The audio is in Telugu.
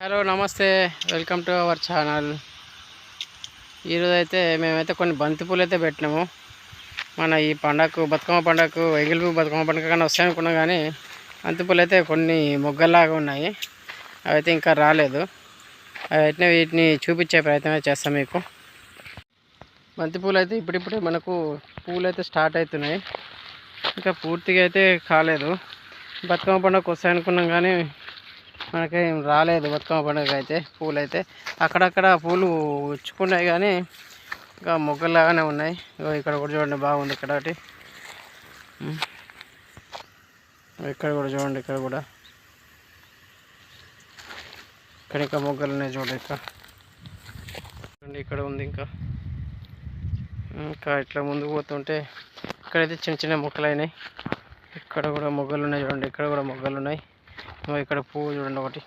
హలో నమస్తే. Welcome to our channel. ఈరోజు అయితే మేమైతే కొన్ని బంతిపూలు అయితే పెట్టినాము. మన ఈ పండగకు బతుకమ్మ పండగకు ఎగిలి బతుకమ్మ పండుగ కానీ వస్తాయనుకున్నాం కానీ బంతిపూలు అయితే కొన్ని మొగ్గల్లాగా ఉన్నాయి. అవి అయితే ఇంకా రాలేదు. అవి వీటిని చూపించే ప్రయత్నం చేస్తాం మీకు. బంతిపూలు అయితే ఇప్పుడిప్పుడే మనకు పూలు అయితే స్టార్ట్ అవుతున్నాయి. ఇంకా పూర్తిగా అయితే కాలేదు. బతుకమ్మ పండుగకు వస్తాయనుకున్నాం కానీ మనకేం రాలేదు బతుకమ్మ పండుగ అయితే పూలు అయితే అక్కడక్కడ పూలు ఉచ్చుకున్నాయి కానీ ఇంకా మొగ్గలాగానే ఉన్నాయి. ఇక్కడ కూడా చూడండి బాగుంది ఇక్కడ ఒకటి. ఇక్కడ కూడా చూడండి ఇక్కడ కూడా. ఇక్కడ ఇంకా మొగ్గలు ఉన్నాయి చూడండి ఇక్కడ. చూడండి ఇక్కడ ఉంది ఇంకా. ఇంకా ఇట్లా ముందుకు పోతుంటే ఇక్కడైతే చిన్న చిన్న మొక్కలు అయినాయి ఇక్కడ కూడా మొగ్గలు ఉన్నాయి చూడండి ఇక్కడ కూడా మొగ్గలు ఉన్నాయి. ఇక్కడ పువ్వు చూడండి ఒకటి.